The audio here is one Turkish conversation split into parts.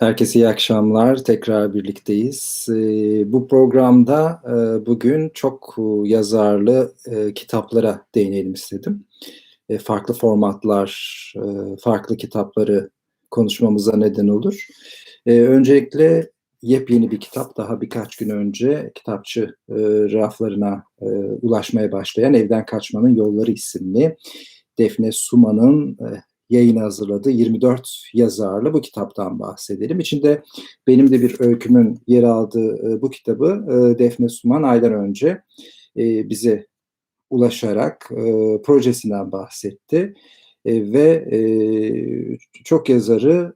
Herkese iyi akşamlar. Tekrar birlikteyiz. Ee, bu programda e, bugün çok e, yazarlı e, kitaplara değinelim istedim. Farklı formatlar, farklı kitapları konuşmamıza neden olur. Öncelikle yepyeni bir kitap daha birkaç gün önce kitapçı raflarına ulaşmaya başlayan Evden Kaçmanın Yolları isimli Defne Suma'nın yayını hazırladığı 24 yazarlı bu kitaptan bahsedelim. İçinde benim de bir öykümün yer aldığı e, bu kitabı e, Defne Suman aylar önce e, bize ulaşarak projesinden bahsetti. Ve çok yazarı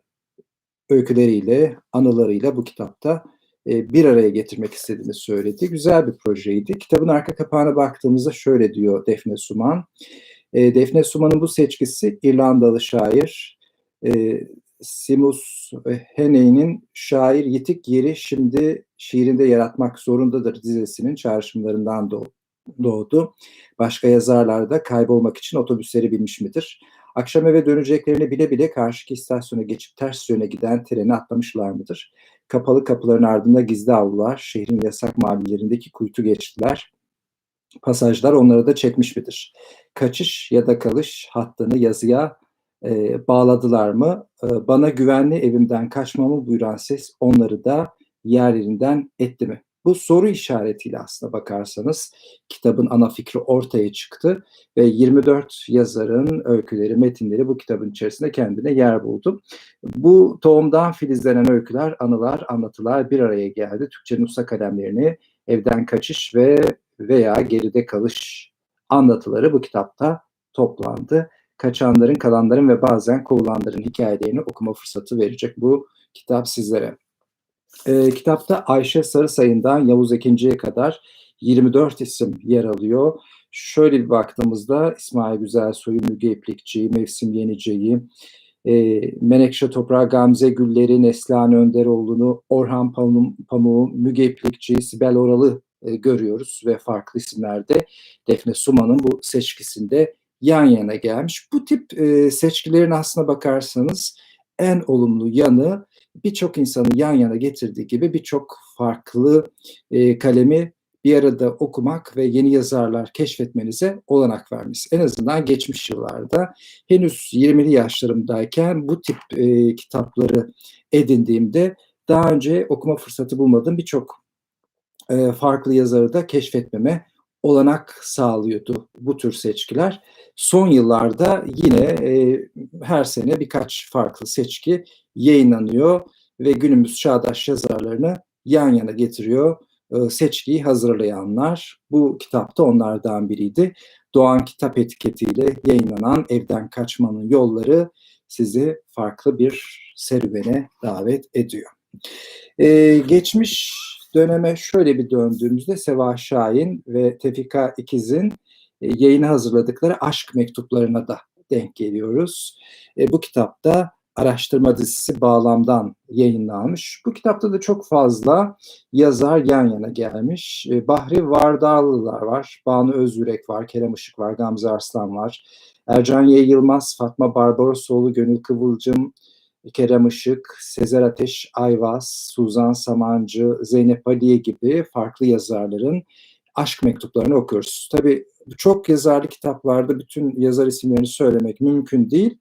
öyküleriyle, anılarıyla bu kitapta bir araya getirmek istediğini söyledi. Güzel bir projeydi. Kitabın arka kapağına baktığımızda şöyle diyor Defne Suman. E, Defne Suma'nın bu seçkisi İrlandalı şair e, Simus Heney'nin şair yitik yeri şimdi şiirinde yaratmak zorundadır dizesinin çağrışımlarından doğdu. Başka yazarlar da kaybolmak için otobüsleri binmiş midir? Akşam eve döneceklerini bile bile karşıki istasyona geçip ters yöne giden treni atlamışlar mıdır? Kapalı kapıların ardında gizli avlular, şehrin yasak mahallelerindeki kuytu geçtiler pasajlar onları da çekmiş midir? Kaçış ya da kalış hattını yazıya e, bağladılar mı? E, bana güvenli evimden kaçmamı buyuran ses onları da yerlerinden etti mi? Bu soru işaretiyle aslına bakarsanız kitabın ana fikri ortaya çıktı ve 24 yazarın öyküleri, metinleri bu kitabın içerisinde kendine yer buldu. Bu tohumdan filizlenen öyküler, anılar, anlatılar bir araya geldi. Türkçe Nusa kalemlerini evden kaçış ve veya geride kalış anlatıları bu kitapta toplandı. Kaçanların, kalanların ve bazen kovulanların hikayelerini okuma fırsatı verecek bu kitap sizlere. E, kitapta Ayşe Sarısay'ından Yavuz Ekinci'ye kadar 24 isim yer alıyor. Şöyle bir baktığımızda İsmail Güzelsoy'u, Müge İplikçi'yi, Mevsim Yenice'yi, e, Menekşe Toprağı, Gamze Gülleri, Neslihan Önderoğlu'nu, Orhan Pamuk'u, Müge İplikçi'yi, Sibel Oralı e, görüyoruz ve farklı isimlerde Defne Suma'nın bu seçkisinde yan yana gelmiş. Bu tip e, seçkilerin aslına bakarsanız en olumlu yanı birçok insanı yan yana getirdiği gibi birçok farklı e, kalemi bir arada okumak ve yeni yazarlar keşfetmenize olanak vermiş. En azından geçmiş yıllarda henüz 20'li yaşlarımdayken bu tip e, kitapları edindiğimde daha önce okuma fırsatı bulmadığım birçok e, farklı yazarı da keşfetmeme olanak sağlıyordu bu tür seçkiler. Son yıllarda yine e, her sene birkaç farklı seçki yayınlanıyor ve günümüz çağdaş yazarlarını yan yana getiriyor. E, seçkiyi hazırlayanlar bu kitapta onlardan biriydi. Doğan Kitap etiketiyle yayınlanan Evden Kaçmanın Yolları sizi farklı bir serüvene davet ediyor. Ee, geçmiş döneme şöyle bir döndüğümüzde Seva Şahin ve Tefika İkiz'in e, yayını hazırladıkları aşk mektuplarına da denk geliyoruz. E, bu kitapta araştırma dizisi Bağlam'dan yayınlanmış. Bu kitapta da çok fazla yazar yan yana gelmiş. E, Bahri Vardağlılar var, Banu Özyürek var, Kerem Işık var, Gamze Arslan var. Ercan Y. Yılmaz, Fatma Barbarosoğlu, Gönül Kıvılcım, Kerem Işık, Sezer Ateş Ayvaz, Suzan Samancı, Zeynep Aliye gibi farklı yazarların aşk mektuplarını okuyoruz. Tabii çok yazarlı kitaplarda bütün yazar isimlerini söylemek mümkün değil.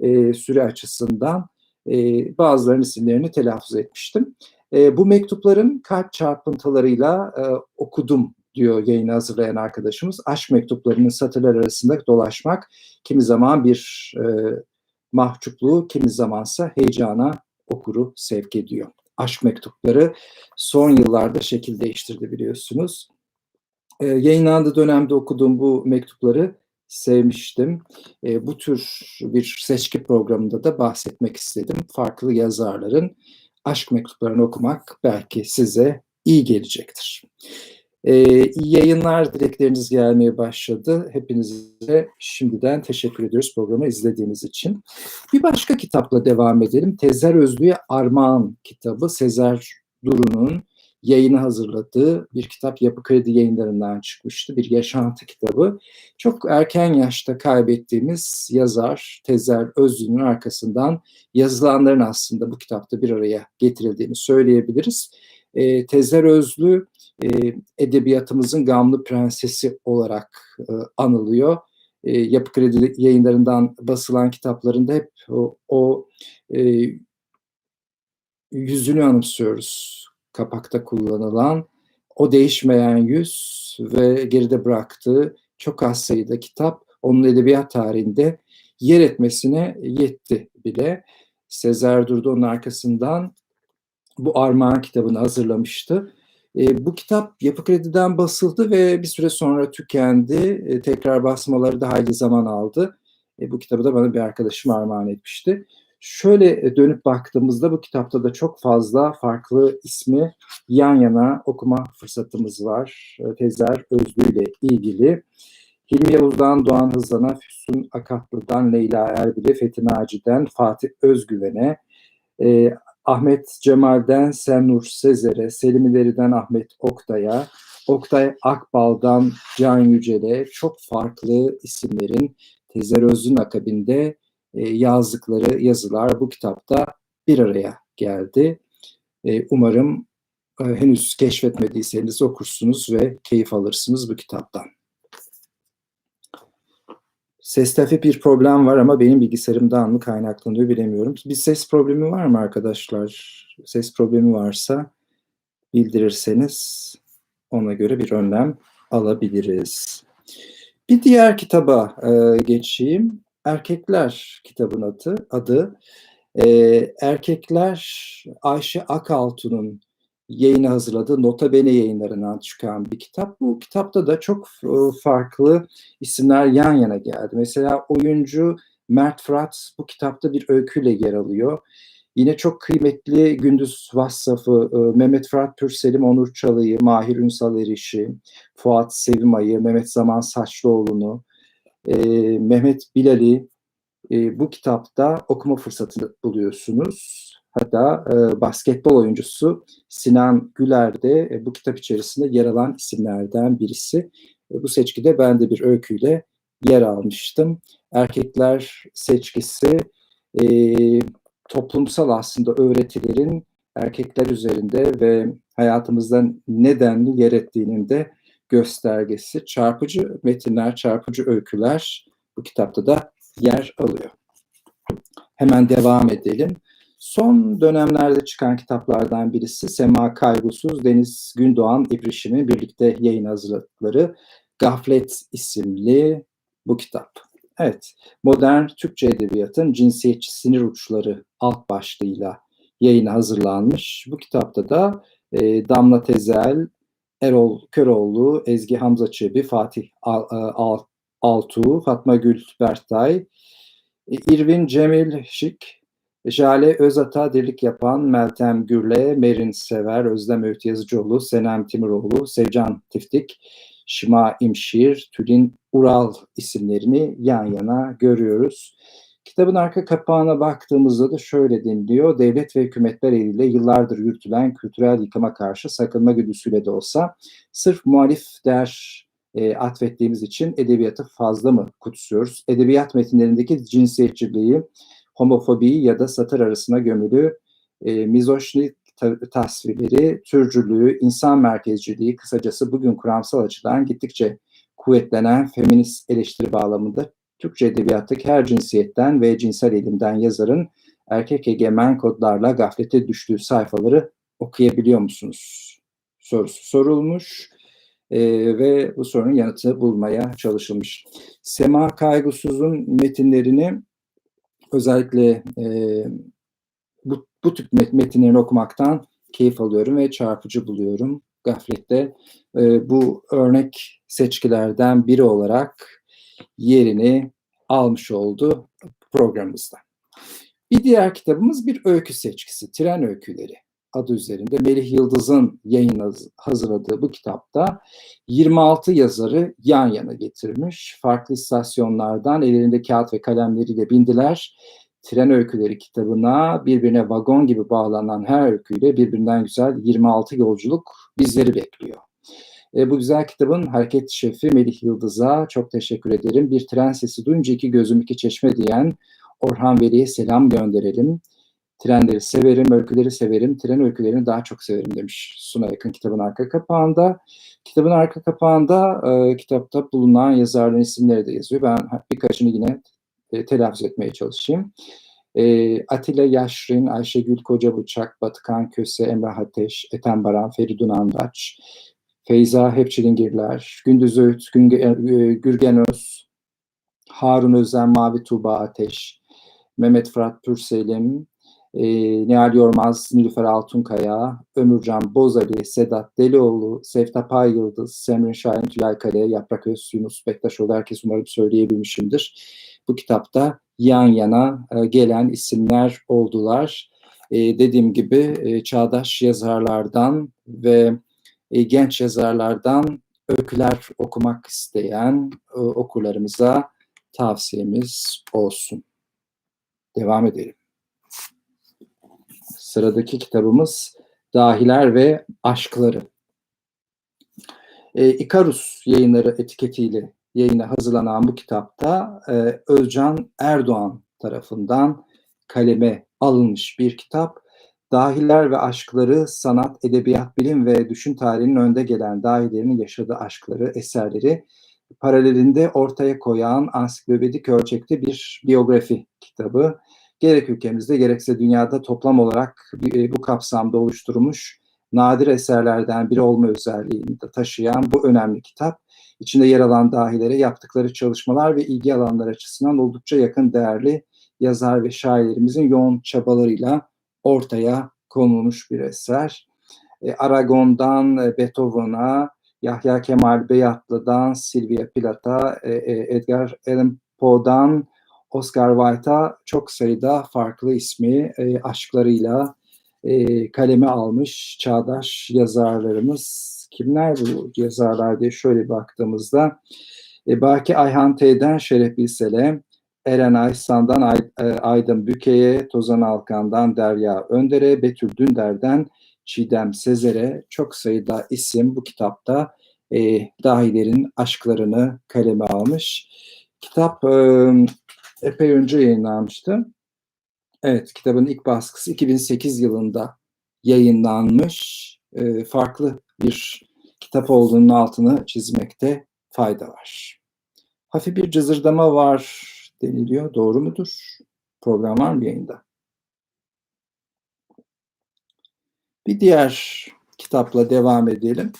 E, süre açısından e, bazılarının isimlerini telaffuz etmiştim. E, bu mektupların kalp çarpıntılarıyla e, okudum diyor yayını hazırlayan arkadaşımız. Aşk mektuplarının satırlar arasında dolaşmak kimi zaman bir e, mahcupluğu kimi zamansa heyecana okuru sevk ediyor. Aşk mektupları son yıllarda şekil değiştirdi biliyorsunuz. Ee, yayınlandığı dönemde okuduğum bu mektupları sevmiştim. Ee, bu tür bir seçki programında da bahsetmek istedim. Farklı yazarların aşk mektuplarını okumak belki size iyi gelecektir. Ee, iyi yayınlar dilekleriniz gelmeye başladı. Hepinize şimdiden teşekkür ediyoruz programı izlediğiniz için. Bir başka kitapla devam edelim. Tezer Özlü'ye Armağan kitabı Sezer Duru'nun yayını hazırladığı bir kitap Yapı Kredi yayınlarından çıkmıştı. Bir yaşantı kitabı. Çok erken yaşta kaybettiğimiz yazar Tezer Özlü'nün arkasından yazılanların aslında bu kitapta bir araya getirildiğini söyleyebiliriz. E, Tezer Özlü e, edebiyatımızın gamlı prensesi olarak e, anılıyor. E, Yapı Kredi yayınlarından basılan kitaplarında hep o, o e, yüzünü anımsıyoruz. Kapakta kullanılan o değişmeyen yüz ve geride bıraktığı çok az sayıda kitap onun edebiyat tarihinde yer etmesine yetti bile. Sezer Durdu onun arkasından bu Armağan kitabını hazırlamıştı. E, bu kitap Yapı Kredi'den basıldı ve bir süre sonra tükendi. E, tekrar basmaları da hayli zaman aldı. E, bu kitabı da bana bir arkadaşım armağan etmişti. Şöyle e, dönüp baktığımızda bu kitapta da çok fazla farklı ismi yan yana okuma fırsatımız var. E, Tezer Özlü ile ilgili. Hilmi Yavuz'dan Doğan Hızlan'a, Füsun Akatlı'dan Leyla Erbil'e, Fethi Naci'den Fatih Özgüven'e, e, Ahmet Cemal'den Sennur Sezer'e, Selim İleri'den Ahmet Oktay'a, Oktay Akbal'dan Can Yücel'e çok farklı isimlerin Tezer Özlü'nün akabinde e, yazdıkları yazılar bu kitapta bir araya geldi. E, umarım e, henüz keşfetmediyseniz okursunuz ve keyif alırsınız bu kitaptan. Seste bir problem var ama benim bilgisayarımdan mı kaynaklanıyor bilemiyorum. Bir ses problemi var mı arkadaşlar? Ses problemi varsa bildirirseniz ona göre bir önlem alabiliriz. Bir diğer kitaba e, geçeyim. Erkekler kitabın adı. adı. E, Erkekler Ayşe Akaltun'un yayını hazırladığı Nota Bene yayınlarından çıkan bir kitap. Bu kitapta da çok e, farklı isimler yan yana geldi. Mesela oyuncu Mert Fırat bu kitapta bir öyküyle yer alıyor. Yine çok kıymetli Gündüz Vassaf'ı, e, Mehmet Fırat Pürselim, Onur Çalı'yı, Mahir Ünsal Eriş'i, Fuat Sevimay'ı, Mehmet Zaman Saçlıoğlu'nu, e, Mehmet Bilal'i bu kitapta okuma fırsatı buluyorsunuz. Hatta e, basketbol oyuncusu Sinan Güler de e, bu kitap içerisinde yer alan isimlerden birisi. E, bu seçkide ben de bir öyküyle yer almıştım. Erkekler seçkisi e, toplumsal aslında öğretilerin erkekler üzerinde ve hayatımızda nedenli yer ettiğinin de göstergesi. Çarpıcı metinler, çarpıcı öyküler bu kitapta da yer alıyor. Hemen devam edelim. Son dönemlerde çıkan kitaplardan birisi Sema Kaygusuz Deniz Gündoğan İbrişim'in birlikte yayın hazırladıkları Gaflet isimli bu kitap. Evet, modern Türkçe edebiyatın cinsiyetçi sinir uçları alt başlığıyla yayına hazırlanmış. Bu kitapta da e, Damla Tezel, Erol Köroğlu, Ezgi Hamza Çebi, Fatih e, Al, Altuğ, Fatma Gül Bertay, İrvin Cemil Şik, Jale Özat'a dirlik yapan Meltem Gürle, Merin Sever, Özlem Öğüt Yazıcıoğlu, Senem Timiroğlu, Sevcan Tiftik, Şima İmşir, Tülin Ural isimlerini yan yana görüyoruz. Kitabın arka kapağına baktığımızda da şöyle deniliyor. Devlet ve hükümetler eliyle yıllardır yürütülen kültürel yıkıma karşı sakınma güdüsüyle de olsa sırf muhalif değer e, atfettiğimiz için edebiyatı fazla mı kutsuyoruz? Edebiyat metinlerindeki cinsiyetçiliği, homofobiyi ya da satır arasına gömülü e, mizoşni tasvirleri, türcülüğü, insan merkezciliği, kısacası bugün kuramsal açıdan gittikçe kuvvetlenen feminist eleştiri bağlamında Türkçe edebiyattaki her cinsiyetten ve cinsel eğilimden yazarın erkek egemen kodlarla gaflete düştüğü sayfaları okuyabiliyor musunuz? Sorusu sorulmuş e, ve bu sorunun yanıtı bulmaya çalışılmış. Sema Kaygısız'ın metinlerini özellikle e, bu, bu tip metinlerini okumaktan keyif alıyorum ve çarpıcı buluyorum. Gaflet'te e, bu örnek seçkilerden biri olarak yerini almış oldu programımızda. Bir diğer kitabımız bir öykü seçkisi, Tren Öyküleri adı üzerinde Melih Yıldız'ın yayın hazırladığı bu kitapta 26 yazarı yan yana getirmiş. Farklı istasyonlardan ellerinde kağıt ve kalemleriyle bindiler. Tren Öyküleri kitabına birbirine vagon gibi bağlanan her öyküyle birbirinden güzel 26 yolculuk bizleri bekliyor. E, bu güzel kitabın hareket şefi Melih Yıldız'a çok teşekkür ederim. Bir tren sesi duyunca iki gözüm iki çeşme diyen Orhan Veli'ye selam gönderelim. Trenleri severim, öyküleri severim, tren öykülerini daha çok severim demiş Suna Yakın kitabın arka kapağında. Kitabın arka kapağında e, kitapta bulunan yazarların isimleri de yazıyor. Ben birkaçını yine e, telaffuz etmeye çalışayım. E, Atilla Yaşrin, Ayşegül Kocabıçak, Batıkan Köse, Emre Ateş, Ethem Baran, Feridun Andaç, Feyza Hepçilingirler, Gündüz Öğüt, e, Gürgen Öz, Harun Özen, Mavi Tuğba Ateş, Mehmet Fırat Pürselim, e, Nihal Yormaz, Nilüfer Altunkaya, Ömürcan Bozali, Sedat Delioğlu, Sevtap Yıldız, Semrin Şahin Tülay Kale, Yaprak Öz, Yunus Bektaşoğlu herkes umarım söyleyebilmişimdir. Bu kitapta yan yana e, gelen isimler oldular. E, dediğim gibi e, çağdaş yazarlardan ve e, genç yazarlardan öyküler okumak isteyen e, okurlarımıza tavsiyemiz olsun. Devam edelim. Sıradaki kitabımız Dahiler ve Aşkları. E, Ikarus yayınları etiketiyle yayına hazırlanan bu kitapta e, Özcan Erdoğan tarafından kaleme alınmış bir kitap. Dahiler ve aşkları, sanat, edebiyat, bilim ve düşün tarihinin önde gelen dahilerin yaşadığı aşkları, eserleri paralelinde ortaya koyan ansiklopedik ölçekte bir biyografi kitabı gerek ülkemizde gerekse dünyada toplam olarak e, bu kapsamda oluşturulmuş nadir eserlerden biri olma özelliğini de taşıyan bu önemli kitap, içinde yer alan dahilere yaptıkları çalışmalar ve ilgi alanları açısından oldukça yakın değerli yazar ve şairlerimizin yoğun çabalarıyla ortaya konulmuş bir eser. E, Aragon'dan e, Beethoven'a, Yahya Kemal Beyatlı'dan Sylvia Plath'a, Edgar Allan Poe'dan Oscar Wilde'a çok sayıda farklı ismi e, aşklarıyla e, kaleme almış çağdaş yazarlarımız. Kimler bu yazarlar diye şöyle baktığımızda e, Baki Ayhan T'den Şeref Bilsel'e, Eren Aysan'dan Ay, e, Aydın Büke'ye, Tozan Alkan'dan Derya Önder'e, Betül Dünder'den Çiğdem Sezer'e çok sayıda isim bu kitapta e, dahilerin aşklarını kaleme almış. Kitap e, epey önce yayınlanmıştı. Evet, kitabın ilk baskısı 2008 yılında yayınlanmış. E, farklı bir kitap olduğunun altını çizmekte fayda var. Hafif bir cızırdama var deniliyor. Doğru mudur? Program var mı yayında? Bir diğer kitapla devam edelim.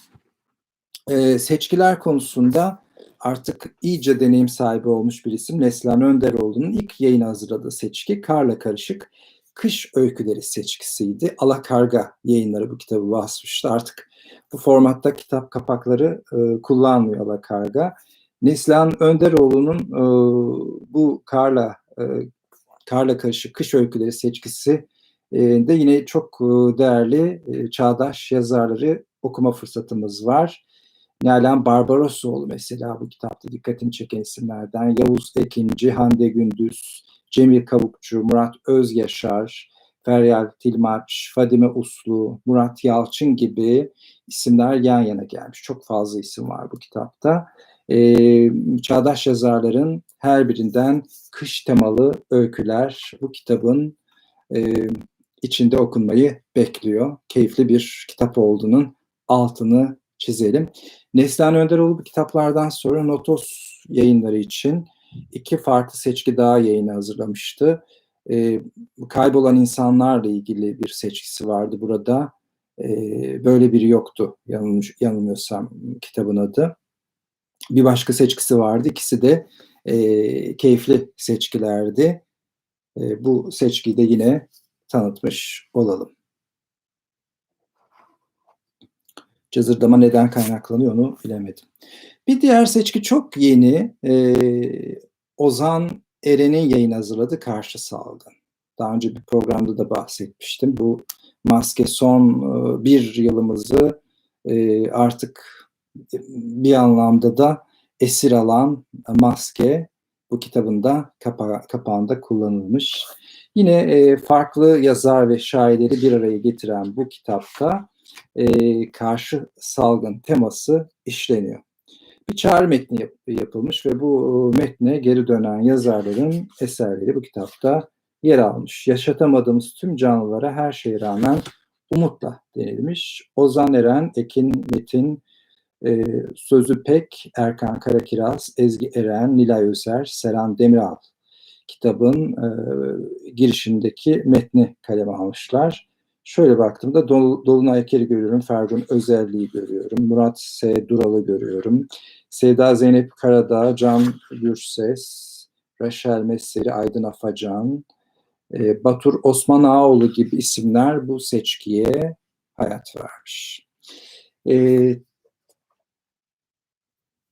Ee, seçkiler konusunda artık iyice deneyim sahibi olmuş bir isim Neslihan Önderoğlu'nun ilk yayın hazırladığı seçki Karla Karışık Kış Öyküleri seçkisiydi. Alakarga yayınları bu kitabı basmıştı. Artık bu formatta kitap kapakları e, kullanmıyor Alakarga. Neslihan Önderoğlu'nun e, bu Karla e, Karla Karışık Kış Öyküleri seçkisi e, de yine çok e, değerli e, çağdaş yazarları okuma fırsatımız var. Nalan Barbarosoğlu mesela bu kitapta dikkatini çeken isimlerden. Yavuz Ekinci, Hande Gündüz, Cemil Kavukçu, Murat Özyaşar, Feryal Tilmaç, Fadime Uslu, Murat Yalçın gibi isimler yan yana gelmiş. Çok fazla isim var bu kitapta. Ee, çağdaş yazarların her birinden kış temalı öyküler bu kitabın e, içinde okunmayı bekliyor. Keyifli bir kitap olduğunun altını çizelim. Neslihan Önderoğlu bu kitaplardan sonra Notos yayınları için iki farklı seçki daha yayını hazırlamıştı. E, kaybolan insanlarla ilgili bir seçkisi vardı burada. E, böyle biri yoktu yanılmış, yanılmıyorsam kitabın adı. Bir başka seçkisi vardı. İkisi de e, keyifli seçkilerdi. E, bu seçkiyi de yine tanıtmış olalım. Cazırdama neden kaynaklanıyor onu bilemedim. Bir diğer seçki çok yeni. Ee, Ozan Eren'in yayın hazırladı Karşı Salgın. Daha önce bir programda da bahsetmiştim. Bu maske son e, bir yılımızı e, artık bir anlamda da esir alan maske bu kitabında kapa kapağında kullanılmış. Yine e, farklı yazar ve şairleri bir araya getiren bu kitapta e, karşı salgın teması işleniyor. Bir çağrı metni yap, yapılmış ve bu metne geri dönen yazarların eserleri bu kitapta yer almış. Yaşatamadığımız tüm canlılara her şeye rağmen umutla denilmiş. Ozan Eren, Ekin Metin, e, Sözü Pek, Erkan Karakiraz, Ezgi Eren, Nilay Özer, Seren Demiral kitabın e, girişindeki metni kaleme almışlar. Şöyle baktığımda Dol Dolunay Eker'i görüyorum, Ferdun Özelliği görüyorum, Murat S. Dural'ı görüyorum, Sevda Zeynep Karadağ, Can Gürses, Raşel Messeri, Aydın Afacan, e, Batur Osman Ağoğlu gibi isimler bu seçkiye hayat vermiş. E,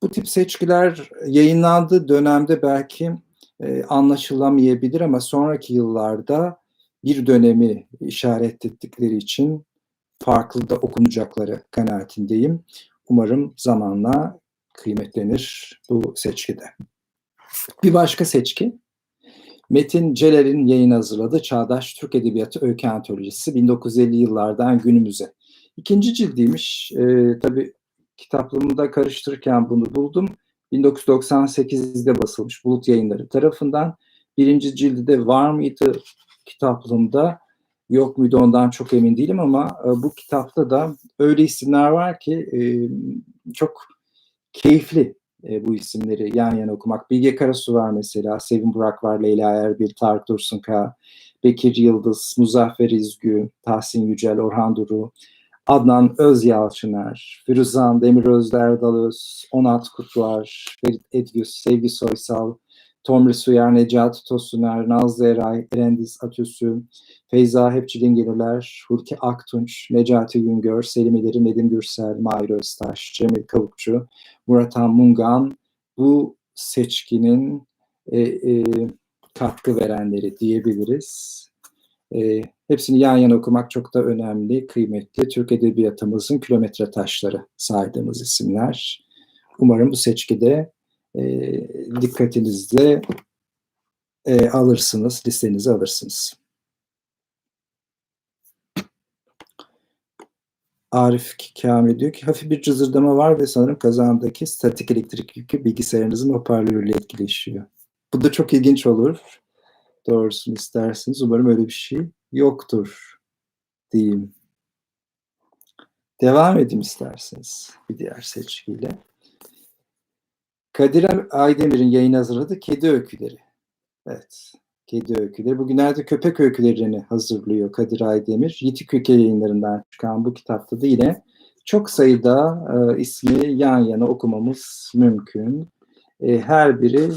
bu tip seçkiler yayınlandığı dönemde belki e, anlaşılamayabilir ama sonraki yıllarda bir dönemi işaret ettikleri için farklı da okunacakları kanaatindeyim. Umarım zamanla kıymetlenir bu seçkide. Bir başka seçki, Metin Celal'in yayın hazırladığı Çağdaş Türk Edebiyatı Öykü Antolojisi 1950 yıllardan günümüze. İkinci cildiymiş. E, tabii kitaplığımda karıştırırken bunu buldum. 1998'de basılmış Bulut Yayınları tarafından. Birinci cildi de var mıydı kitaplığımda? Yok muydu ondan çok emin değilim ama e, bu kitapta da öyle isimler var ki e, çok keyifli e, bu isimleri yan yana okumak. Bilge Karasu var mesela, Sevin Burak var, Leyla Erbil, Tarık Dursunka, Bekir Yıldız, Muzaffer İzgü, Tahsin Yücel, Orhan Duru, Adnan Özyalçıner, Firuzan Demir Özder Onat Kutluar, Ferit Edgüs, Sevgi Soysal, Tomris Suyar, Necati Tosuner, Nazlı Eray, Erendiz Atüsü, Feyza Hepçilingililer, Hulki Aktunç, Necati Güngör, Selim İleri, Nedim Gürsel, Mahir Öztaş, Cemil Kavukçu, Murat Mungan bu seçkinin e, e, katkı verenleri diyebiliriz. E, hepsini yan yana okumak çok da önemli, kıymetli. Türk Edebiyatımızın kilometre taşları saydığımız isimler. Umarım bu seçkide e, dikkatinizde e, alırsınız, listenize alırsınız. Arif Kamil diyor ki hafif bir cızırdama var ve sanırım kazandaki statik elektrik yükü bilgisayarınızın hoparlörüyle etkileşiyor. Bu da çok ilginç olur. Doğrusunu isterseniz. Umarım öyle bir şey yoktur diyeyim. Devam edeyim isterseniz bir diğer seçkiyle. Kadir Aydemir'in yayın hazırladığı Kedi Öyküleri. Evet, Kedi Öyküleri. Bugünlerde köpek öykülerini hazırlıyor Kadir Aydemir. Yitik Ülke yayınlarından çıkan bu kitapta da yine çok sayıda e, ismi yan yana okumamız mümkün. E, her biri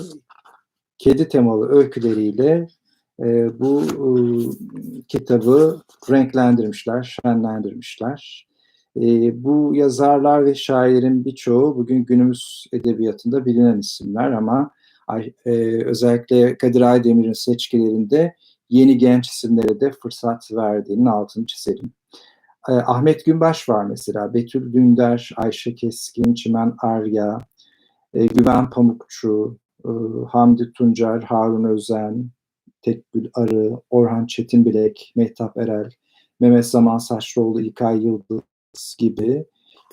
kedi temalı öyküleriyle e, bu e, kitabı renklendirmişler, şenlendirmişler. E, bu yazarlar ve şairin birçoğu bugün günümüz edebiyatında bilinen isimler ama e, özellikle Kadir Aydemir'in seçkilerinde yeni genç isimlere de fırsat verdiğinin altını çizelim. E, Ahmet Günbaş var mesela, Betül Dündar, Ayşe Keskin, Çimen Arya, e, Güven Pamukçu, e, Hamdi Tuncer, Harun Özen, Tekgül Arı, Orhan Çetinbilek, Mehtap Erel, Mehmet Zaman Saçlıoğlu, İlkay Yıldız gibi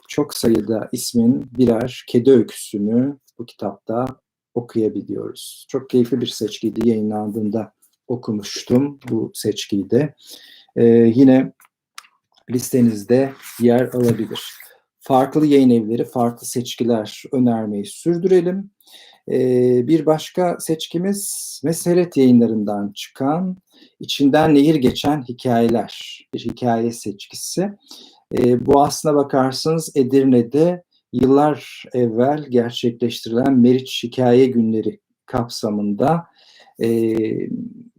çok sayıda ismin birer kedi öyküsünü bu kitapta okuyabiliyoruz. Çok keyifli bir seçkiydi. Yayınlandığında okumuştum bu seçkiyi de. Ee, yine listenizde yer alabilir. Farklı yayın evleri, farklı seçkiler önermeyi sürdürelim. Ee, bir başka seçkimiz Meselet yayınlarından çıkan içinden nehir geçen hikayeler. Bir hikaye seçkisi. Ee, bu aslına bakarsanız Edirne'de yıllar evvel gerçekleştirilen Meriç Hikaye Günleri kapsamında e,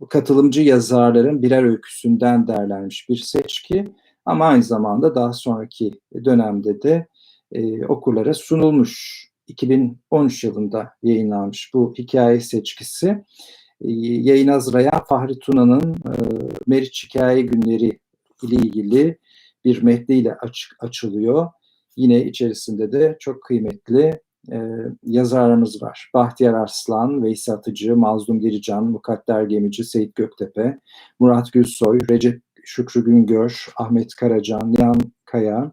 katılımcı yazarların birer öyküsünden derlenmiş bir seçki ama aynı zamanda daha sonraki dönemde de e, okurlara sunulmuş. 2013 yılında yayınlanmış bu hikaye seçkisi. E, yayın hazırlayan Fahri Tuna'nın e, Meriç Hikaye Günleri ile ilgili bir metniyle açık açılıyor. Yine içerisinde de çok kıymetli e, yazarlarımız var. Bahtiyar Arslan, Veysi Atıcı, Mazlum Gerican, Mukadder Gemici, Seyit Göktepe, Murat Gülsoy, Recep Şükrü Güngör, Ahmet Karacan, Nihan Kaya,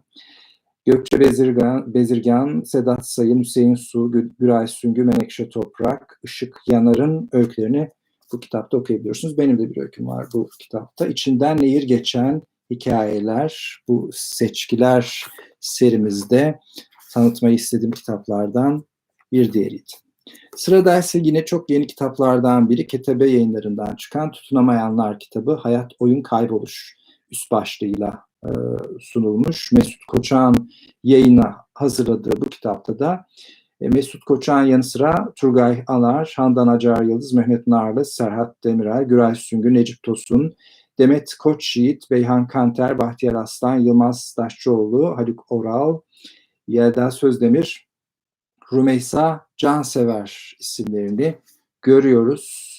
Gökçe Bezirgan, Bezirgan, Sedat Sayın, Hüseyin Su, Güray Süngü, Menekşe Toprak, Işık Yanar'ın öykülerini bu kitapta okuyabiliyorsunuz. Benim de bir öyküm var bu kitapta. İçinden nehir geçen hikayeler, bu seçkiler serimizde tanıtmayı istediğim kitaplardan bir diğeriydi. Sırada ise yine çok yeni kitaplardan biri Ketebe yayınlarından çıkan Tutunamayanlar kitabı Hayat Oyun Kayboluş üst başlığıyla e, sunulmuş. Mesut Koçak'ın yayına hazırladığı bu kitapta da e, Mesut Koçak'ın yanı sıra Turgay Anar, Handan Acar Yıldız, Mehmet Narlı, Serhat Demirel, Güray Süngü, Necip Tosun, Demet Koçyiğit, Beyhan Kanter, Bahtiyar Aslan, Yılmaz Daşçıoğlu, Haluk Oral, Yelda Sözdemir, Rumeysa Cansever isimlerini görüyoruz.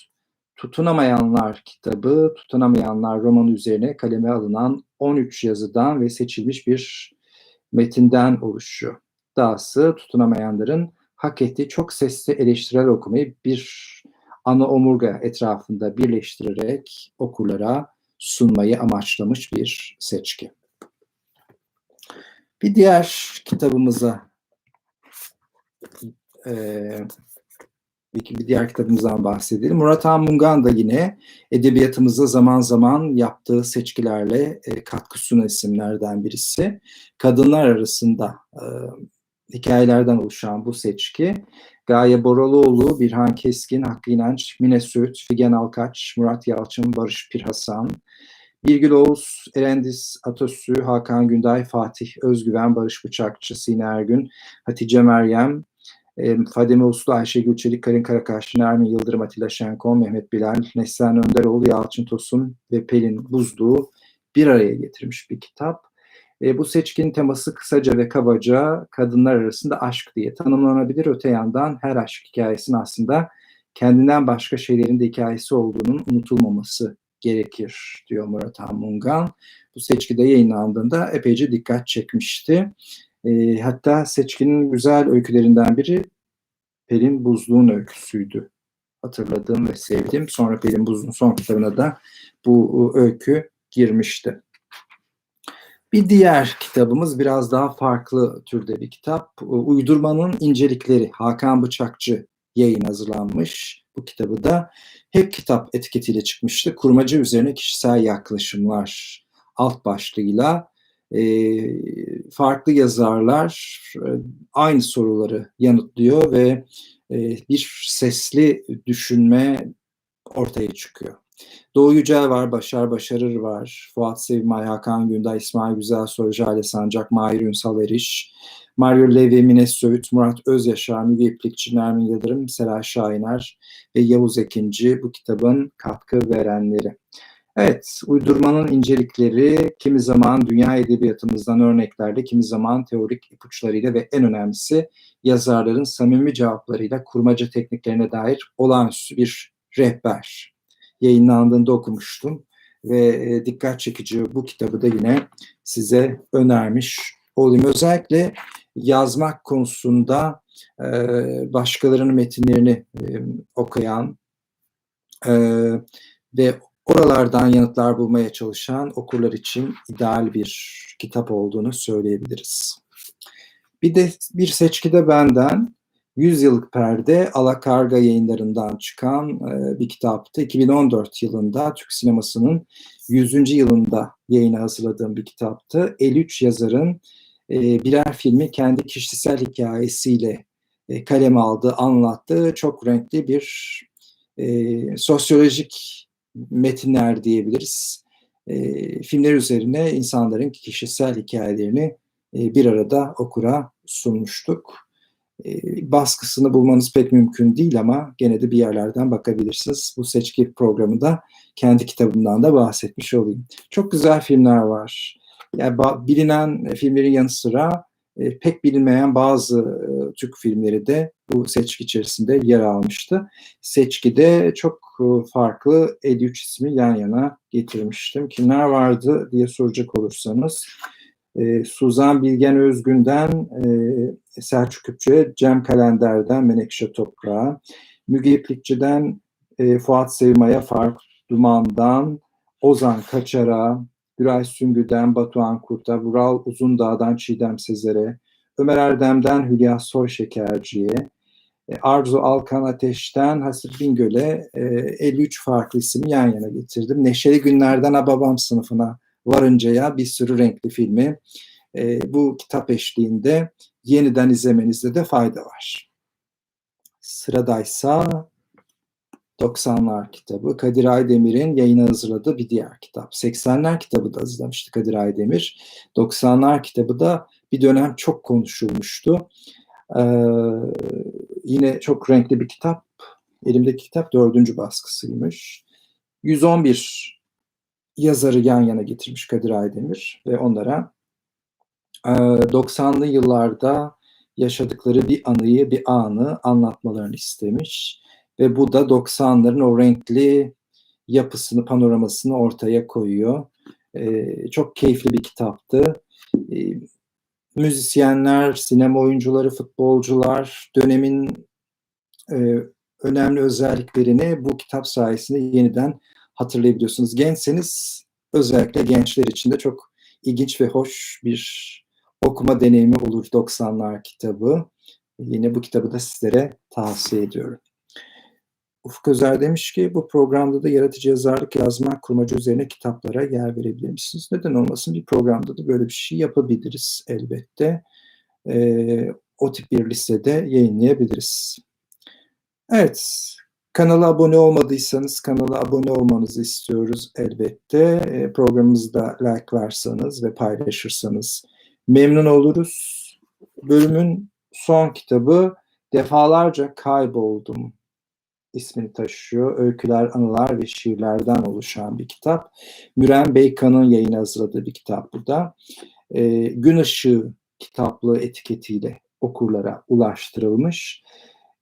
Tutunamayanlar kitabı, Tutunamayanlar romanı üzerine kaleme alınan 13 yazıdan ve seçilmiş bir metinden oluşuyor. Dahası tutunamayanların hak ettiği çok sesli eleştirel okumayı bir ana omurga etrafında birleştirerek okurlara sunmayı amaçlamış bir seçki. Bir diğer kitabımıza e, bir, diğer kitabımızdan bahsedelim. Murat Mungan da yine edebiyatımıza zaman zaman yaptığı seçkilerle e, katkı sunan isimlerden birisi. Kadınlar arasında e, hikayelerden oluşan bu seçki Gaye Boraloğlu, Birhan Keskin, Hakkı İnanç, Mine Söğüt, Figen Alkaç, Murat Yalçın, Barış Pirhasan, Birgül Oğuz, Erendiz Atosü, Hakan Günday, Fatih Özgüven, Barış Bıçakçı, Sine Ergün, Hatice Meryem, Fadime Uslu, Ayşegül Çelik, Karin Karakaş, Nermin Yıldırım, Atilla Şenkon, Mehmet Bilal, Neslihan Önderoğlu, Yalçın Tosun ve Pelin Buzduğu bir araya getirmiş bir kitap. E, bu seçkinin teması kısaca ve kabaca kadınlar arasında aşk diye tanımlanabilir. Öte yandan her aşk hikayesinin aslında kendinden başka şeylerin de hikayesi olduğunun unutulmaması gerekir diyor Murat Mungan. Bu seçkide yayınlandığında epeyce dikkat çekmişti. E, hatta seçkinin güzel öykülerinden biri Pelin Buzluğ'un öyküsüydü. Hatırladığım ve sevdiğim. Sonra Pelin Buzluğ'un son kitabına da bu öykü girmişti. Bir diğer kitabımız biraz daha farklı türde bir kitap. Uydurmanın İncelikleri Hakan Bıçakçı yayın hazırlanmış. Bu kitabı da hep kitap etiketiyle çıkmıştı. Kurmaca üzerine kişisel yaklaşımlar alt başlığıyla e, farklı yazarlar e, aynı soruları yanıtlıyor ve e, bir sesli düşünme ortaya çıkıyor. Doğu Yücel var, Başar Başarır var, Fuat Sevimay, Hakan Günday, İsmail Güzel Soru, Jale Sancak, Mahir Ünsal Eriş, Mario Levi, Mine Söğüt, Murat Özyaşar, Müge İplikçi, Nermin Yıldırım, Sera Şahiner ve Yavuz Ekinci bu kitabın katkı verenleri. Evet, uydurmanın incelikleri kimi zaman dünya edebiyatımızdan örneklerde, kimi zaman teorik ipuçlarıyla ve en önemlisi yazarların samimi cevaplarıyla kurmaca tekniklerine dair olağanüstü bir rehber. Yayınlandığında okumuştum ve e, dikkat çekici bu kitabı da yine size önermiş olayım. Özellikle yazmak konusunda e, başkalarının metinlerini e, okuyan ve oralardan yanıtlar bulmaya çalışan okurlar için ideal bir kitap olduğunu söyleyebiliriz. Bir de bir seçkide benden 100 yıllık perde Alakarga yayınlarından çıkan e, bir kitaptı. 2014 yılında Türk sinemasının 100. yılında yayına hazırladığım bir kitaptı. 53 yazarın e, birer filmi kendi kişisel hikayesiyle e, kaleme aldığı, anlattığı çok renkli bir e, sosyolojik metinler diyebiliriz. E, filmler üzerine insanların kişisel hikayelerini e, bir arada okura sunmuştuk. E, baskısını bulmanız pek mümkün değil ama gene de bir yerlerden bakabilirsiniz. Bu seçki programında kendi kitabımdan da bahsetmiş olayım. Çok güzel filmler var. Yani bilinen filmlerin yanı sıra e, pek bilinmeyen bazı e, Türk filmleri de bu seçki içerisinde yer almıştı. Seçkide çok e, farklı 53 ismi yan yana getirmiştim. Kimler vardı diye soracak olursanız E, Suzan Bilgen Özgün'den e, Selçuk Küpçü'ye, Cem Kalender'den Menekşe Toprağa, Müge İplikçi'den e, Fuat Sevma'ya, Fark Duman'dan Ozan Kaçar'a, Güray Süngü'den Batuhan Kurt'a, Vural Uzundağ'dan Çiğdem Sezer'e, Ömer Erdem'den Hülya Soyşekerci'ye, e, Arzu Alkan Ateş'ten Hasip Bingöl'e e, 53 farklı ismi yan yana getirdim. Neşeli Günlerden Ababam sınıfına varıncaya bir sürü renkli filmi e, bu kitap eşliğinde yeniden izlemenizde de fayda var. Sıradaysa 90'lar kitabı. Kadir Aydemir'in yayına hazırladığı bir diğer kitap. 80'ler kitabı da hazırlamıştı Kadir Aydemir. 90'lar kitabı da bir dönem çok konuşulmuştu. Ee, yine çok renkli bir kitap. Elimdeki kitap dördüncü baskısıymış. 111 yazarı yan yana getirmiş Kadir Aydemir ve onlara 90'lı yıllarda yaşadıkları bir anıyı, bir anı anlatmalarını istemiş. Ve bu da 90'ların o renkli yapısını, panoramasını ortaya koyuyor. Ee, çok keyifli bir kitaptı. Ee, müzisyenler, sinema oyuncuları, futbolcular dönemin e, önemli özelliklerini bu kitap sayesinde yeniden hatırlayabiliyorsunuz. Gençseniz özellikle gençler için de çok ilginç ve hoş bir okuma deneyimi olur 90'lar kitabı. Yine bu kitabı da sizlere tavsiye ediyorum. Ufuk Özer demiş ki bu programda da yaratıcı yazarlık yazmak kurmacı üzerine kitaplara yer verebilir misiniz? Neden olmasın bir programda da böyle bir şey yapabiliriz elbette. Ee, o tip bir listede yayınlayabiliriz. Evet, kanala abone olmadıysanız kanala abone olmanızı istiyoruz elbette. E, programımızı da likelarsanız ve paylaşırsanız memnun oluruz. Bölümün son kitabı Defalarca Kayboldum ismini taşıyor. Öyküler, anılar ve şiirlerden oluşan bir kitap. Müren Beykan'ın yayını hazırladığı bir kitap bu da. E, Gün Işığı kitaplığı etiketiyle okurlara ulaştırılmış.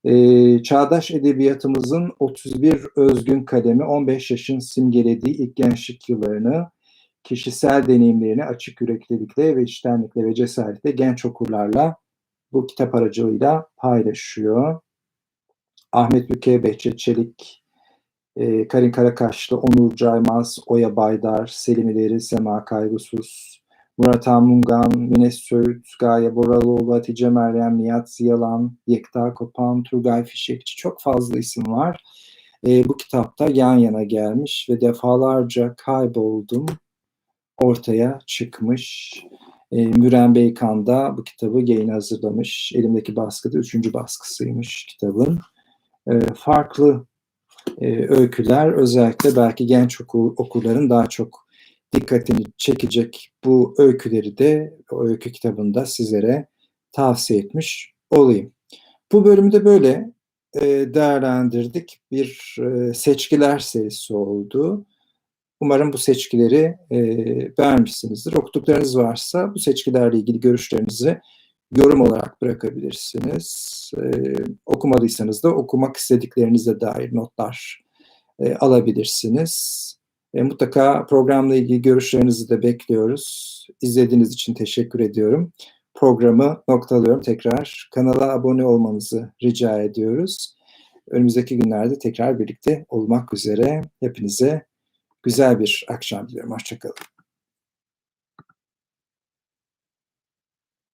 E, çağdaş edebiyatımızın 31 özgün kalemi 15 yaşın simgelediği ilk gençlik yıllarını kişisel deneyimlerini açık yüreklilikle ve içtenlikle ve cesaretle genç okurlarla bu kitap aracılığıyla paylaşıyor. Ahmet Büke, Behçet Çelik, e, Karin Karakaşlı, Onur Caymaz, Oya Baydar, Selim İleri, Sema Kaygısız, Murat Amungan, Mines Söğüt, Gaye Boraloğlu, Hatice Meryem, Nihat Ziyalan, Yekta Kopan, Turgay Fişekçi çok fazla isim var. E, bu kitapta yan yana gelmiş ve defalarca kayboldum ortaya çıkmış. E, Müren Beykan da bu kitabı yayın hazırlamış. Elimdeki baskıda üçüncü baskısıymış kitabın e, farklı e, öyküler özellikle belki genç okur, okurların daha çok dikkatini çekecek bu öyküleri de öykü kitabında sizlere tavsiye etmiş olayım. Bu bölümü de böyle e, değerlendirdik. Bir e, seçkiler serisi oldu. Umarım bu seçkileri e, beğenmişsinizdir. Okuduklarınız varsa bu seçkilerle ilgili görüşlerinizi yorum olarak bırakabilirsiniz. Okumadıysanız da okumak istediklerinize dair notlar alabilirsiniz. E, mutlaka programla ilgili görüşlerinizi de bekliyoruz. İzlediğiniz için teşekkür ediyorum. Programı noktalıyorum tekrar. Kanala abone olmanızı rica ediyoruz. Önümüzdeki günlerde tekrar birlikte olmak üzere. Hepinize güzel bir akşam diliyorum. Hoşçakalın.